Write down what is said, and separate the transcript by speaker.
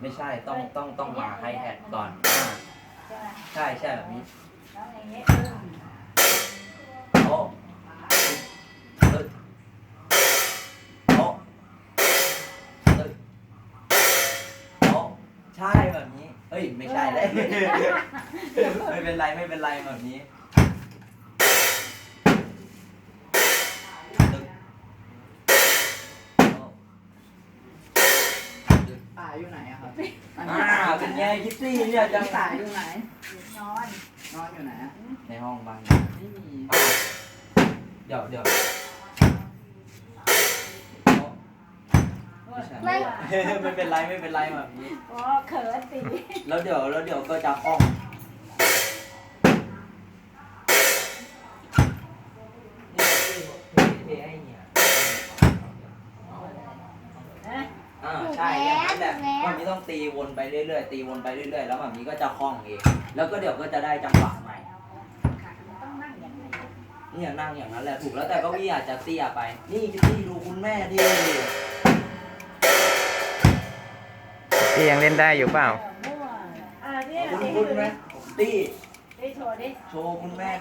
Speaker 1: ไม่ใช่ต้องต้องต้องมาให้แท็กก่อนอ่า
Speaker 2: ใช่ไหม
Speaker 1: ใช่ใช่แบบนี้
Speaker 2: แล้วอย่างเงี้ย
Speaker 1: โอ้ตึ๊ดโอ้ตึ๊ดโอ้ใช่แบบนี้เอ้ย ไม่ใช่เลยไม่เป็นไรไม่เป็นไรแบบนี้า
Speaker 3: อยู่ไหนอะครับ
Speaker 1: อ่าเป็นไงคิตตี้เนี่ยจัง
Speaker 3: ป่าอยู่ไหน
Speaker 2: นอน
Speaker 3: นอนอยู่ไหนอะ
Speaker 1: ในห้องบ้าน
Speaker 3: ไม่มี
Speaker 1: อ้าวเดี๋ยวเดี๋ยวไม่ใช่ไม่เป็นไรไม่เป็นไรแบบนี้
Speaker 2: อ๋อเขินสิ
Speaker 1: แล้วเดี๋ยวแล้วเดี๋ยวก็จะคล่อง อ่าใช่อย่างนั้นแหละมันมีต้องตีวนไปเรื่อยๆ ตีวนไปเรื่อยๆ แล้วแบบนี้ก็จะคล่องเอง แล้วก็เดี๋ยวก็จะได้จังหวะใหม่
Speaker 2: ต้องนั่งอย่างไร
Speaker 1: นี่อย่างนั่งอย่างนั้นแหละถูกแล้วแต่เก็วี่อาจจะเตี้ยไป นี่คิตตี้ดูคุณแม่ดิ
Speaker 4: พี่ยังเล่นได้อยู่เปล่า
Speaker 2: มั่วอ่าเนี่ย
Speaker 1: คุณคุณไหมตี้
Speaker 2: ได้โชว์ดิ
Speaker 1: โชว์คุณแม่